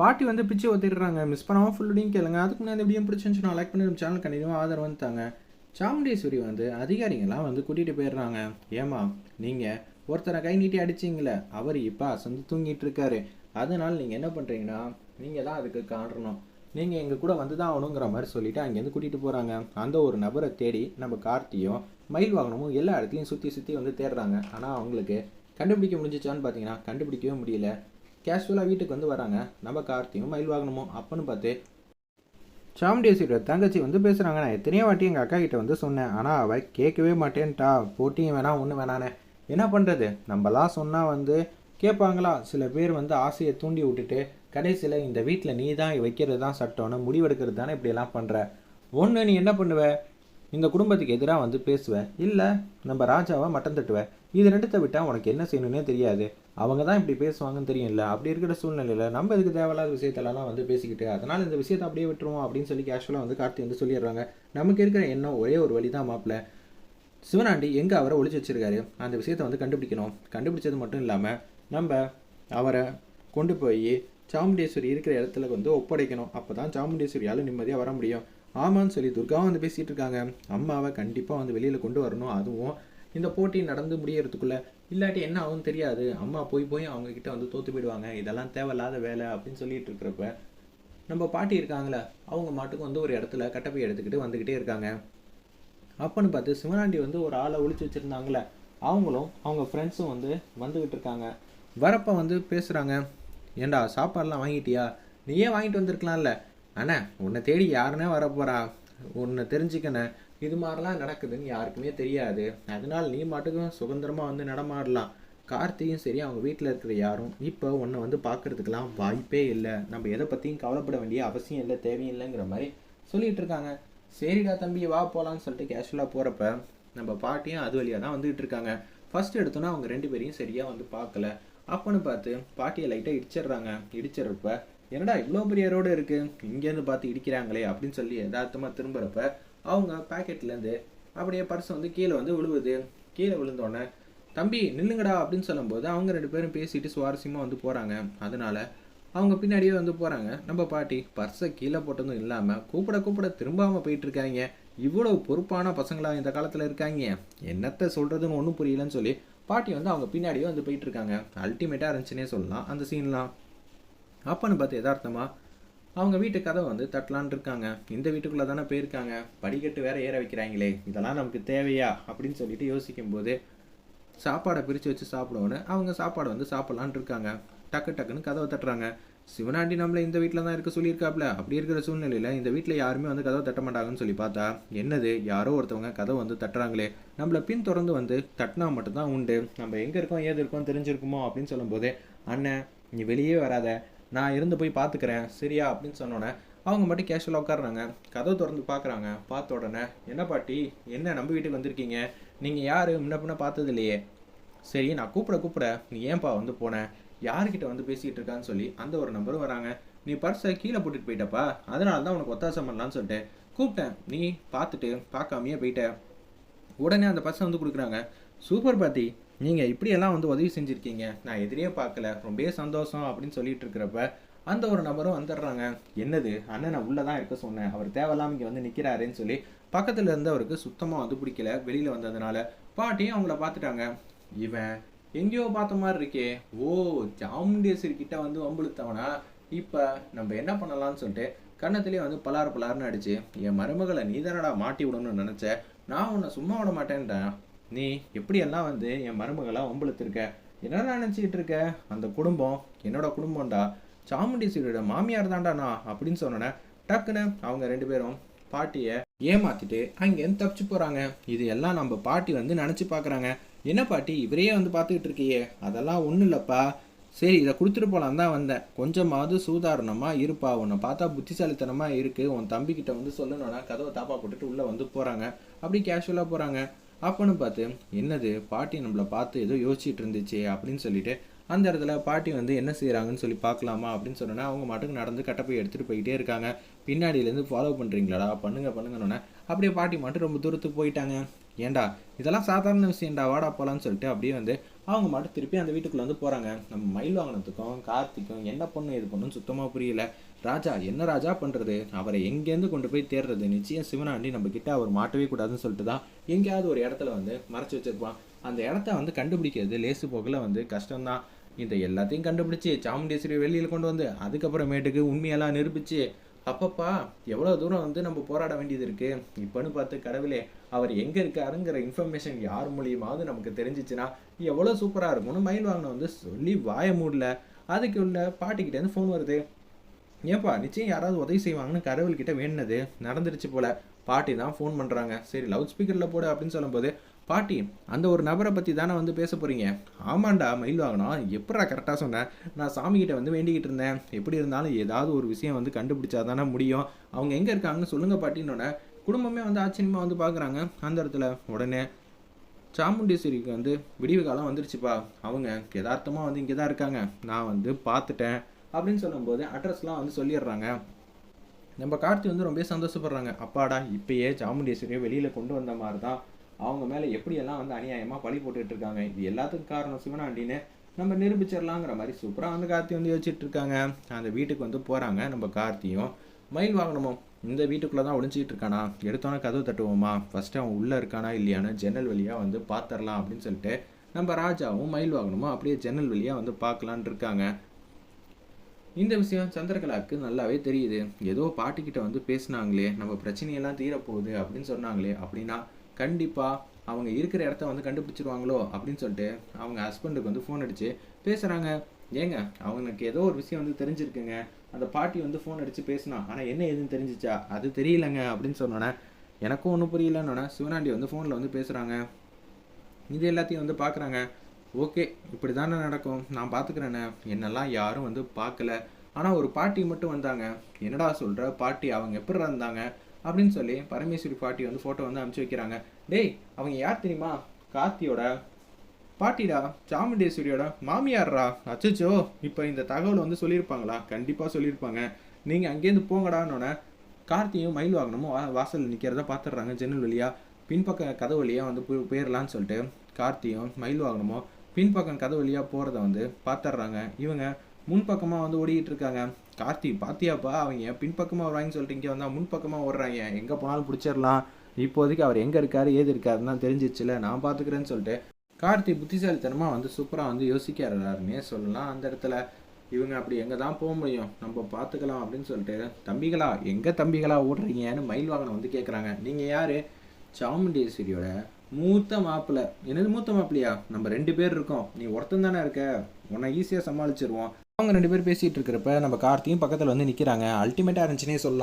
பாட்டி வந்து பிச்சு ஒத்திடுறாங்க. மிஸ் பண்ணாமல் ஃபுல்லுடையும் கேளுங்க. அதுக்கு முன்னாடி எப்படியும் பிடிச்சிருந்துச்சு நான் லைக் பண்ணி நம்ம சேனல் கண்டிப்பாக ஆதரவு வந்துட்டாங்க. சாமுண்டேஸ்வரி வந்து அதிகாரிங்கெல்லாம் வந்து கூட்டிகிட்டு போயிடுறாங்க. ஏமா நீங்கள் ஒருத்தரை கை நீட்டி அடிச்சிங்களே அவர் இப்போ அசந்து தூங்கிட்டு இருக்காரு. அதனால் நீங்கள் என்ன பண்ணுறீங்கன்னா நீங்கள் தான் அதுக்கு காரணம். நீங்கள் எங்கள் கூட வந்து தான் ஆகணுங்கிற மாதிரி சொல்லிவிட்டு அங்கேருந்து கூட்டிகிட்டு போகிறாங்க அந்த ஒரு நபரை தேடி நம்ம கார்த்தியும் மயில் வாகனமும் எல்லா இடத்துலையும் சுற்றி சுற்றி வந்து தேடுறாங்க. ஆனால் அவங்களுக்கு கண்டுபிடிக்க முடிஞ்சிச்சான்னு பார்த்தீங்கன்னா கண்டுபிடிக்கவே முடியல. கேஷுவலாக வீட்டுக்கு வந்து வராங்க. நம்ம கார்த்தியும் மயில் வாகனமும் அப்பன்னு பார்த்து சாமுண்டேஸ்வரியோட தங்கச்சி வந்து பேசுகிறாங்க நான் எத்தனையோ வாட்டி எங்கள் அக்கா கிட்ட வந்து சொன்னேன். ஆனால் அவள் கேட்கவே மாட்டேன்ட்டா. போட்டியும் வேணாம் ஒன்று வேணானே என்ன பண்ணுறது நம்மலாம் சொன்னால் வந்து கேட்பாங்களா? சில பேர் வந்து ஆசையை தூண்டி விட்டுட்டு கடைசியில் இந்த வீட்டில் நீ தான் வைக்கிறது தான் சட்டம்னு முடிவெடுக்கிறது தானே இப்படியெல்லாம் பண்ணுற ஒன்று நீ என்ன பண்ணுவ? இந்த குடும்பத்துக்கு எதிராக வந்து பேசுவ இல்லை நம்ம ராஜாவை மட்டம் தட்டுவேன் இது ரெண்டுத்தை விட்டால் உனக்கு என்ன செய்யணுன்னே தெரியாது. அவங்க தான் இப்படி பேசுவாங்கன்னு தெரியும்ல. அப்படி இருக்கிற சூழ்நிலையில் நம்ம இதுக்கு தேவையில்லாத விஷயத்தெல்லாம் வந்து பேசிக்கிட்டு அதனால் இந்த விஷயத்தை அப்படியே விட்டுருவோம் அப்படின்னு சொல்லி கேஷுவலாக வந்து கார்த்தி வந்து சொல்லிடுறாங்க. நமக்கு இருக்கிற எண்ணம் ஒரே ஒரு வழி தான் மாப்பிள்ள சிவனாண்டி எங்கே அவரை ஒழிச்சு வச்சிருக்காரு? அந்த விஷயத்தை வந்து கண்டுபிடிக்கணும். கண்டுபிடிச்சது மட்டும் இல்லாமல் நம்ம அவரை கொண்டு போய் சாமுண்டேஸ்வரி இருக்கிற இடத்துல வந்து ஒப்படைக்கணும். அப்போ தான் சாமுண்டேஸ்வரியால் நிம்மதியாக வர முடியும். ஆமான்னு சொல்லி துர்காவும் வந்து பேசிகிட்டு இருக்காங்க. அம்மாவை கண்டிப்பாக வந்து வெளியில் கொண்டு வரணும். அதுவும் இந்த போட்டி நடந்து முடியறதுக்குள்ளே இல்லாட்டி என்ன ஆகும் தெரியாது. அம்மா போய் போய் அவங்கக்கிட்ட வந்து தோற்று போயிடுவாங்க. இதெல்லாம் தேவையில்லாத வேலை அப்படின்னு சொல்லிட்டு இருக்கிறப்ப நம்ம பாட்டி இருக்காங்களே அவங்க மாட்டுக்கு வந்து ஒரு இடத்துல கட்டப்பை எடுத்துக்கிட்டு வந்துக்கிட்டே இருக்காங்க. அப்பன்னு பார்த்து சிவனாண்டி வந்து ஒரு ஆளை ஒழிச்சு வச்சுருந்தாங்களே அவங்களும் அவங்க ஃப்ரெண்ட்ஸும் வந்து வந்துக்கிட்டு இருக்காங்க. வரப்போ வந்து பேசுகிறாங்க ஏண்டா சாப்பாடெலாம் வாங்கிட்டியா? நீயே வாங்கிட்டு வந்திருக்கலாம்ல. அண்ணா உன்னை தேடி யாருன்னே வரப்போறா. உன்னை தெரிஞ்சுக்கண்ணே இது மாதிரிலாம் நடக்குதுன்னு யாருக்குமே தெரியாது. அதனால் நீ மட்டுக்கும் சுதந்திரமாக வந்து நடமாடலாம். கார்த்தியும் சரி அவங்க வீட்டில் இருக்கிற யாரும் இப்போ உன்னை வந்து பார்க்கறதுக்கெல்லாம் வாய்ப்பே இல்லை. நம்ம எதை பற்றியும் கவலைப்பட வேண்டிய அவசியம் இல்லை தேவையில்லைங்கிற மாதிரி சொல்லிகிட்டு இருக்காங்க. சரிடா தம்பி வா போகலான்னு சொல்லிட்டு கேஷுவலாக போகிறப்ப நம்ம பாட்டியும் அது வழியாக தான் வந்துகிட்டு இருக்காங்க. ஃபர்ஸ்ட் எடுத்தோன்னா அவங்க ரெண்டு பேரையும் சரியாக வந்து பார்க்கல. அப்போன்னு பார்த்து பாட்டியை லைட்டாக இடிச்சிடுறாங்க. இடிச்சிடுறப்ப என்னடா இவ்வளோ பெரிய ரோடு இருக்குது இங்கேருந்து பார்த்து இடிக்கிறாங்களே அப்படின்னு சொல்லி யதார்த்தமாக திரும்புகிறப்ப அவங்க பாக்கெட்லேருந்து அப்படியே பர்ஸ் வந்து கீழே வந்து விழுவுது. கீழே விழுந்தோடனே தம்பி நில்லுங்கடா அப்படின்னு சொல்லும்போது அவங்க ரெண்டு பேரும் பேசிட்டு சுவாரஸ்யமாக வந்து போகிறாங்க அதனால அவங்க பின்னாடியே வந்து போகிறாங்க நம்ம பாட்டி பர்ஸை கீழே போட்டதும் இல்லாமல் கூப்பிட கூப்பிட திரும்பாமல் போயிட்டுருக்காங்க இவ்வளோ பொறுப்பான பசங்களா இந்த காலத்தில் இருக்காங்க. என்னத்தை சொல்கிறதுன்னு ஒன்றும் புரியலன்னு சொல்லி பாட்டி வந்து அவங்க பின்னாடியே வந்து போயிட்டுருக்காங்க அல்டிமேட்டாக இருந்துச்சுன்னே சொல்லலாம் அந்த சீன்லாம் அப்பன்னு பார்த்து எதார்த்தமாக அவங்க வீட்டு கதவை வந்து தட்டலான் இருக்காங்க. இந்த வீட்டுக்குள்ளே தானே போயிருக்காங்க. படிக்கட்டு வேற ஏற வைக்கிறாங்களே. இதெல்லாம் நமக்கு தேவையா? அப்படின்னு சொல்லிட்டு யோசிக்கும்போது சாப்பாடை பிரித்து வச்சு சாப்பிடுவோன்னு அவங்க சாப்பாடை வந்து சாப்பிட்லான் இருக்காங்க. டக்கு டக்குன்னு கதவை தட்டுறாங்க. சிவனாண்டி நம்மளை இந்த வீட்டில் தான் இருக்க சொல்லியிருக்காப்ல. அப்படி இருக்கிற சூழ்நிலையில் இந்த வீட்டில் யாருமே வந்து கதவை தட்ட மாட்டாங்கன்னு சொல்லி பார்த்தா என்னது? யாரோ ஒருத்தவங்க கதவை வந்து தட்டுறாங்களே. நம்மளை பின் தொடர்ந்து வந்து தட்டினா மட்டும்தான் உண்டு. நம்ம எங்கே இருக்கோம் ஏது இருக்கோம் தெரிஞ்சிருக்குமோ அப்படின்னு சொல்லும்போது அண்ணன் நீ வெளியே வராத. நான் இருந்து போய் பார்த்துக்கிறேன் சரியா? அப்படின்னு சொன்னோன்னே அவங்க மட்டும் கேஷுவலாக உட்காடுறாங்க கதவை திறந்து பார்க்குறாங்க பார்த்த உடனே என்ன பாட்டி? என்ன நம்ம வீட்டுக்கு வந்திருக்கீங்க? நீங்கள் யார்? முன்ன பின்ன பார்த்தது இல்லையே. சரி நான் கூப்பிட கூப்பிட நீ ஏன்பா வந்து போன? யார்கிட்ட வந்து பேசிக்கிட்டு இருக்கான்னு சொல்லி அந்த ஒரு நம்பரும் வராங்க. நீ பர்ஸை கீழே போட்டுட்டு போயிட்டப்பா. அதனால தான் உனக்கு ஒத்தாசம் பண்ணலான்னு சொல்லிட்டு கூப்பிட்டேன். நீ பார்த்துட்டு பார்க்காமையே போயிட்ட. உடனே அந்த பர்ஸை வந்து கொடுக்குறாங்க. சூப்பர் பாத்தி நீங்கள் இப்படியெல்லாம் வந்து உதவி செஞ்சுருக்கீங்க. நான் எதிரியே பார்க்கல. ரொம்பவே சந்தோஷம் அப்படின்னு சொல்லிட்டு இருக்கிறப்ப அந்த ஒரு நபரும் வந்துடுறாங்க. என்னது? அண்ணனை உள்ளே தான் இருக்க சொன்னேன். அவர் தேவையில்லாம இங்கே வந்து நிற்கிறாருன்னு சொல்லி பக்கத்தில் இருந்தவருக்கு சுத்தமாக வந்து பிடிக்கல. வெளியில் வந்ததுனால பாட்டியும் அவங்கள பார்த்துட்டாங்க. இவன் எங்கேயோ பார்த்த மாதிரி இருக்கே. ஓ சாமுண்டேஸ்வரி கிட்ட வந்து வம்புழுத்தவனா? இப்போ நம்ம என்ன பண்ணலாம்னு சொல்லிட்டு கன்னத்திலே வந்து பலார் பலார்னு அடிச்சு என் மருமகளை நீதானடா மாட்டி விடணும்னு நினச்ச? நான் உன்னை சும்மா விட மாட்டேன்ட்டேன் நீ எப்படியெல்லாம் வந்து என் மருமகளாக வம்புழுத்திருக்க? என்னடா நினச்சிக்கிட்டு இருக்க அந்த குடும்பம் என்னோட குடும்பம்டா. சாமுண்டீஸ்வரியோட மாமியார் தாண்டாண்ணா அப்படின்னு சொன்னோன்னே டக்குன்னு அவங்க ரெண்டு பேரும் பாட்டியை ஏமாத்திட்டு அங்கேருந்து தப்பிச்சு போகிறாங்க இது எல்லாம் நம்ம பாட்டி வந்து நினச்சி பார்க்குறாங்க என்ன பாட்டி இவரையே வந்து பார்த்துக்கிட்டு இருக்கியே? அதெல்லாம் ஒன்றும் இல்லைப்பா. சரி இதை கொடுத்துட்டு போகலாம் தான் வந்தேன். கொஞ்சமாவது சூதாரணமாக இருப்பா. உன்னை பார்த்தா புத்திசாலித்தனமாக இருக்குது உன் தம்பிக்கிட்ட வந்து சொல்லணும்னா கதவை தாப்பா போட்டுட்டு உள்ளே வந்து போகிறாங்க அப்படி கேஷுவலாக போகிறாங்க அப்போன்னு பார்த்து என்னது பாட்டி நம்மளை பார்த்து ஏதோ யோசிச்சுட்டு இருந்துச்சு அப்படின்னு சொல்லிட்டு அந்த இடத்துல பாட்டி வந்து என்ன செய்கிறாங்கன்னு சொல்லி பார்க்கலாமா அப்படின்னு சொன்னோன்னா அவங்க மாட்டுக்கு நடந்து கட்டப்பை எடுத்துகிட்டு போயிட்டே இருக்காங்க. பின்னாடியிலேருந்து ஃபாலோ பண்ணுறீங்களாடா பண்ணுங்க பண்ணுங்கன்னொன்னே அப்படியே பாட்டி மட்டும் ரொம்ப தூரத்துக்கு போயிட்டாங்க. ஏன்டா இதெல்லாம் சாதாரண விஷயம்டா வாடா போகலான்னு சொல்லிட்டு அப்படியே வந்து அவங்க மட்டும் திருப்பி அந்த வீட்டுக்குள்ளே வந்து போகிறாங்க நம்ம மயில் வாங்கினதுக்கும் கார்த்திக்கும் என்ன பொண்ணு இது பொண்ணுன்னு சுத்தமாக புரியல. ராஜா என்ன ராஜா பண்ணுறது அவரை எங்கேருந்து கொண்டு போய் தேடுறது? நிச்சயம் சிவனாண்டி நம்ம கிட்ட அவர் மாட்டவே கூடாதுன்னு சொல்லிட்டு தான் எங்கேயாவது ஒரு இடத்துல வந்து மறைச்சி வச்சிருப்பான். அந்த இடத்த வந்து கண்டுபிடிக்கிறது லேசு போக்கில் வந்து கஷ்டம்தான். இந்த எல்லாத்தையும் கண்டுபிடிச்சி சாமுண்டேஸ்வரி வெளியில் கொண்டு வந்து அதுக்கப்புறமேட்டுக்கு உண்மையெல்லாம் நிரூபித்து அப்பப்பா எவ்வளோ தூரம் வந்து நம்ம போராட வேண்டியது இருக்குது இப்போன்னு பார்த்து கடவுளே அவர் எங்கே இருக்காருங்கிற இன்ஃபர்மேஷன் யார் மூலியமாவது நமக்கு தெரிஞ்சிச்சுன்னா எவ்வளோ சூப்பராக இருக்கும்னு மயில் வாங்கின வந்து சொல்லி வாய மூடல. அதுக்கு உள்ள பாட்டிக்கிட்டேருந்து ஃபோன் வருது. ஏப்பா நிச்சயம் யாராவது உதவி செய்வாங்கன்னு கடவுள்கிட்ட வேணுனது நடந்துருச்சு போல. பாட்டி தான் ஃபோன் பண்ணுறாங்க சரி லவுட் ஸ்பீக்கரில் போடு அப்படின்னு சொல்லும்போது பாட்டி அந்த ஒரு நபரை பற்றி தானே வந்து பேச போகிறீங்க ஆமாண்டா மயில் வாங்கினோம் எப்படா கரெக்டாக சொன்னேன் நான் சாமிகிட்ட வந்து வேண்டிக்கிட்டு இருந்தேன். எப்படி இருந்தாலும் ஏதாவது ஒரு விஷயம் வந்து கண்டுபிடிச்சா தானே முடியும். அவங்க எங்கே இருக்காங்கன்னு சொல்லுங்கள் பாட்டின்னொடனே குடும்பமே வந்து ஆச்சரியமாக வந்து பார்க்குறாங்க அந்த இடத்துல உடனே சாமுண்டீஸ்வரிக்கு வந்து விடிவு காலம் வந்துருச்சுப்பா. அவங்க யதார்த்தமாக வந்து இங்கே தான் இருக்காங்க. நான் வந்து பார்த்துட்டேன். அப்படின்னு சொல்லும்போது அட்ரஸ்லாம் வந்து சொல்லிடுறாங்க. நம்ம கார்த்தி வந்து ரொம்ப சந்தோஷப்படுறாங்க. அப்பாடா இப்பயே சாமுண்டேஸ்வரியை வெளியில் கொண்டு வந்த மாதிரி தான் அவங்க மேலே எப்படியெல்லாம் வந்து அநியாயமாக பழி போட்டுட்டு இருக்காங்க. இது எல்லாத்துக்கும் காரணம் சிவனாண்டின்னு நம்ம நிரூபிச்சிடலாங்கிற மாதிரி சூப்பராக வந்து கார்த்தி வந்து யோசிச்சுட்டு இருக்காங்க. அந்த வீட்டுக்கு வந்து போகிறாங்க நம்ம கார்த்தியும். மயில் வாங்கணுமோ இந்த வீட்டுக்குள்ளே தான் ஒளிஞ்சிக்கிட்டு இருக்கானா? எடுத்தோன்னே கதவு தட்டுவோமா? ஃபஸ்ட்டு அவன் உள்ளே இருக்கானா இல்லையான்னு ஜன்னல் வழியாக வந்து பார்த்துடலாம் அப்படின்னு சொல்லிட்டு நம்ம ராஜாவும் மயில் வாங்கணுமோ அப்படியே ஜன்னல் வழியாக வந்து பார்க்கலான் இருக்காங்க. இந்த விஷயம் சந்திரகலாவுக்கு நல்லாவே தெரியுது. ஏதோ பாட்டிக்கிட்ட வந்து பேசுனாங்களே நம்ம பிரச்சனையெல்லாம் தீரப்போகுது அப்படின்னு சொன்னாங்களே அப்படின்னா கண்டிப்பாக அவங்க இருக்கிற இடத்த வந்து கண்டுபிடிச்சிருவாங்களோ அப்படின்னு சொல்லிட்டு அவங்க ஹஸ்பண்டுக்கு வந்து ஃபோன் அடித்து பேசுகிறாங்க ஏங்க அவங்களுக்கு ஏதோ ஒரு விஷயம் வந்து தெரிஞ்சிருக்குங்க. அந்த பாட்டி வந்து ஃபோன் அடித்து பேசினா ஆனால் என்ன ஏதுன்னு தெரிஞ்சிச்சா? அது தெரியலங்க அப்படின்னு சொன்னோன்னே எனக்கும் ஒன்றும் புரியலன்னொன்னே சிவனாண்டி வந்து ஃபோனில் வந்து பேசுகிறாங்க இது எல்லாத்தையும் வந்து பார்க்குறாங்க ஓகே இப்படி தானே நடக்கும். நான் பார்த்துக்கிறேண்ணே என்னெல்லாம் யாரும் வந்து பார்க்கல ஆனால் ஒரு பாட்டி மட்டும் வந்தாங்க. என்னடா சொல்கிற பாட்டி அவங்க எப்படி இருந்தாங்க? அப்படின்னு சொல்லி பரமேஸ்வரி பாட்டி வந்து ஃபோட்டோ வந்து அனுப்பிச்சு வைக்கிறாங்க. டேய் அவங்க யார் தெரியுமா? கார்த்தியோட பாட்டிடா சாமுண்டேஸ்வரியோட மாமியார்ரா? அச்சச்சோ இப்போ இந்த தகவல் வந்து சொல்லியிருப்பாங்களா? கண்டிப்பாக சொல்லியிருப்பாங்க. நீங்கள் அங்கேருந்து போங்கடான்னொன்னே கார்த்தியும் மயில் வாகனமும் வா வாசலில் நிற்கிறத பார்த்துடுறாங்க ஜன்னல் வழியா. பின்பக்க கதவு வழியாக வந்து போய் போயிடலான்னு சொல்லிட்டு கார்த்தியும் மயில் வாகனமும் பின்பக்கம் கதவு வழியாக போகிறத வந்து பார்த்துடுறாங்க இவங்க முன்பக்கமாக வந்து ஓடிக்கிட்டு இருக்காங்க கார்த்தி பாத்தியாப்பா அவங்க பின்பக்கமாக வருவாங்கன்னு சொல்லிட்டு இங்கே வந்தால் முன்பக்கமாக ஓடுறாங்க. எங்கே போனாலும் பிடிச்சிடலாம் இப்போதைக்கு அவர் எங்கே இருக்கார் ஏது இருக்காருன்னு தான் தெரிஞ்சிச்சுல நான் பார்த்துக்கிறேன்னு சொல்லிட்டு கார்த்தி புத்திசாலித்தனமாக வந்து சூப்பராக வந்து யோசிக்கிறாருன்னே சொல்லலாம் அந்த இடத்துல. இவங்க அப்படி எங்கே தான் போக முடியும்? நம்ம பார்த்துக்கலாம் அப்படின்னு சொல்லிட்டு தம்பிகளா எங்கே தம்பிகளா ஓடுறீங்கன்னு மயில் வாகனம் வந்து கேட்குறாங்க நீங்கள் யார்? சாமுண்டேஸ்வரியோட மூத்த மாப்பிள்ள என்னது மூத்த மாப்பிள்ளையா நம்ம ரெண்டு பேர் இருக்கோம். நீ ஒருத்தன் தானே இருக்க. உன்னை ஈஸியாக சமாளிச்சிருவோம். அவங்க ரெண்டு பேர் பேசிகிட்டு இருக்கிறப்ப நம்ம கார்த்தியும் பக்கத்தில் வந்து நிற்கிறாங்க அல்டிமேட்டாக இருந்துச்சுன்னே சொல்லலாம்.